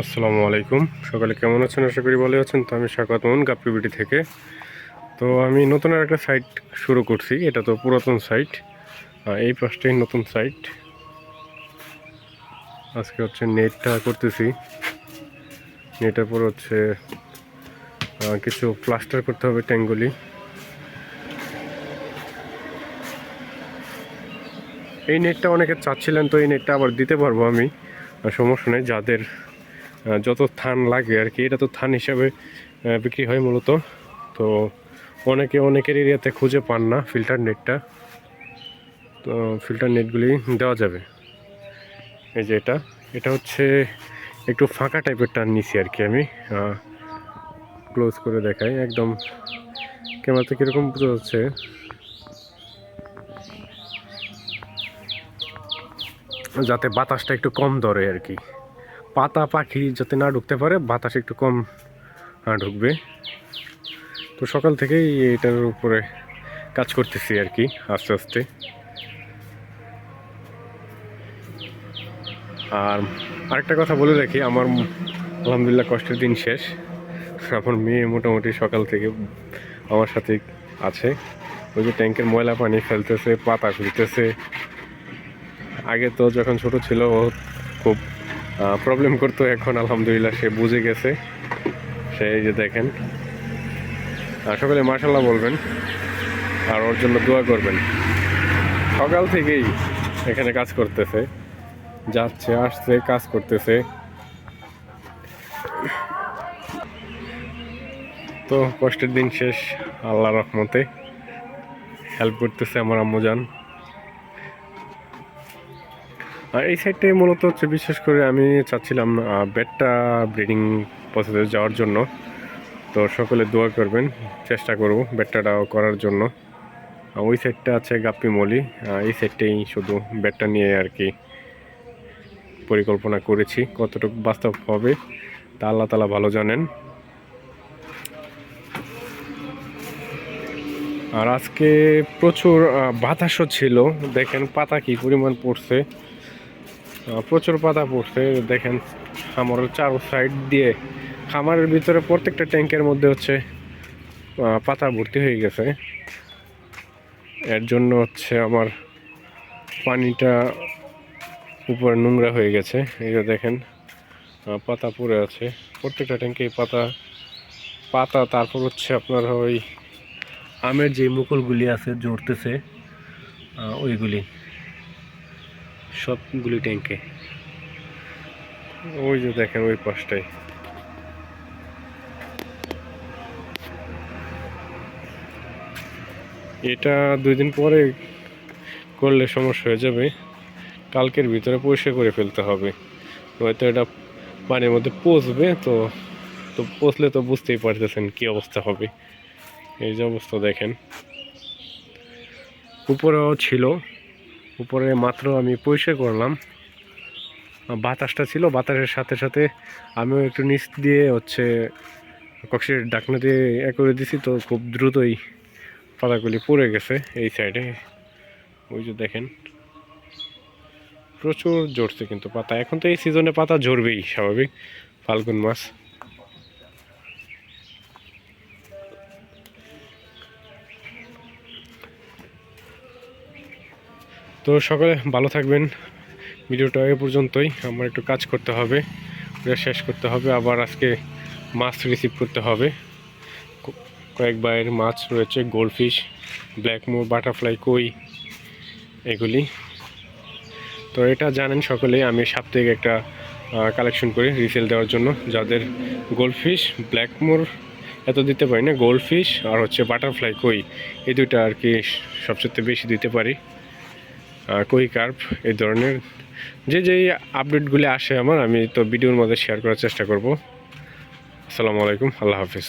আসসালামু আলাইকুম। সকালে কেমন আছেন? আশা করি ভালো আছেন। তো আমি স্বাগত মন গাপ্পিবিটি থেকে। তো আমি নতুন আর একটা সাইট শুরু করছি। এটা তো পুরাতন সাইট। এই পাশটাই নতুন সাইট। আজকে হচ্ছে নেটটা করতেছি। নেটের পর হচ্ছে কিছু প্লাস্টার করতে হবে ট্যাঙ্কগুলি এই নেটটা অনেকে চাচ্ছিলেন তো এই নেটটা আবার দিতে পারব আমি। সমস্যা নেই, যাদের যত থান লাগে আর কি, এটা তো থান হিসাবে বিক্রি হয় মূলত। তো অনেকে, অনেকের এরিয়াতে খুঁজে পান না ফিল্টার নেটটা তো ফিল্টার নেটগুলি দেওয়া যাবে। এই যে এটা এটা হচ্ছে একটু ফাঁকা টাইপের টান নিছি আর কি আমি। ক্লোজ করে দেখাই, একদম ক্যামেরাতে কীরকম বোঝা যাচ্ছে। যাতে বাতাসটা একটু কম ধরে আর কি। পাতা পাখি যাতে না ঢুকতে পারে, বাতাস একটু কম ঢুকবে। তো সকাল থেকেই এটার উপরে কাজ করতেছি আর কি, আস্তে আস্তে। আর আরেকটা কথা বলে রাখি, আমার আলহামদুলিল্লাহ কষ্টের দিন শেষ। আমার মেয়ে মোটামুটি সকাল থেকে আমার সাথে আছে। ওই যে ট্যাঙ্কের ময়লা পানি ফেলতেছে, পাতা খুলতেছে। আগে তো যখন ছোট ছিল ও খুব প্রবলেম করতো এখন, আলহামদুলিল্লাহ, সে বুঝে গেছে। সে এই যে দেখেন। আর সকলে মার্শাল্লাহ বলবেন, আর ওর জন্য দোয়া করবেন। সকাল থেকেই এখানে কাজ করতেছে, যাচ্ছে, আসছে, কাজ করতেছে। তো কষ্টের দিন শেষ আল্লাহ রহমতে। হেল্প করতেছে আমার আম্মুজান। আর এই সাইডটাই মূলত হচ্ছে, বিশেষ করে আমি চাচ্ছিলাম বেডটা ব্রিডিং প্রসেসে যাওয়ার জন্য। তো সকলে দোয়া করবেন, চেষ্টা করব বেডটাটাও করার জন্য। ওই সাইডটা আছে গাপ্পি মলি এই সাইডটাই শুধু বেডটা নিয়ে আর কি পরিকল্পনা করেছি, কতটুকু বাস্তব হবে তা আল্লাহ তালা ভালো জানেন। আর আজকে প্রচুর বাতাসও ছিল। দেখেন পাতা কি পরিমাণ পড়ছে। প্রচুর পাতা পড়ছে। দেখেন, খামারের চার সাইড দিয়ে খামারের ভিতরে প্রত্যেকটা ট্যাঙ্কের মধ্যে হচ্ছে পাতা ভর্তি হয়ে গেছে। এর জন্য হচ্ছে আমার পানিটা উপরে নোংরা হয়ে গেছে। এই যে দেখেন পাতা পড়ে আছে। প্রত্যেকটা ট্যাঙ্কে পাতা পাতা, তারপর হচ্ছে আপনার ওই আমের যে মুকুলগুলি আছে জড়তেছে ওইগুলি। সবগুলি ট্যাঙ্কে। ওই যে দেখেন ওই পাশটায় এটা দুই দিন পরে করলে সমস্যা হয়ে যাবে। কালকের ভিতরে পরিষ্কার করে ফেলতে হবে। হয়তো এটা পানির মধ্যে পচবে তো তো পচলে তো বুঝতেই পারতেছেন কি অবস্থা হবে। এই যে অবস্থা দেখেন। উপরেও ছিল। উপরে মাত্র আমি পরিষ্কার করলাম। বাতাসটা ছিল, বাতাসের সাথে সাথে আমিও একটু নিচ দিয়ে হচ্ছে কক্সের ডাকনা দিয়ে এ করে দিছি, তো খুব দ্রুতই পাতাগুলি পড়ে গেছে এই সাইডে ওই যে দেখেন, প্রচুর ঝরছে কিন্তু পাতা। এখন তো এই সিজনে পাতা ঝরবেই, স্বাভাবিক। ফাল্গুন মাস তো সকলে ভালো থাকবেন। ভিডিওটা এ পর্যন্তই। আমার একটু কাজ করতে হবে। ওটা শেষ করতে হবে। আবার আজকে মাছ রিসিভ করতে হবে। কয়েক বাইয়ের মাছ রয়েছে গোল্ডফিশ ব্ল্যাক মোর বাটারফ্লাই কই এগুলি। তো এটা জানেন সকলে, আমি সাপ্তাহিক একটা কালেকশন করি রিসেল দেওয়ার জন্য। যাদের গোল্ডফিশ ব্ল্যাক মোর এত দিতে পারি না গোল্ডফিশ আর হচ্ছে বাটারফ্লাই কই এই দুইটা আর কি সবচেয়ে বেশি দিতে পারি। কই কার্প, এই ধরনের। যে যেই আপডেটগুলি আসে আমার, আমি তো ভিডিওর মধ্যে শেয়ার করার চেষ্টা করব। আসসালামু আলাইকুম, আল্লাহ হাফিজ।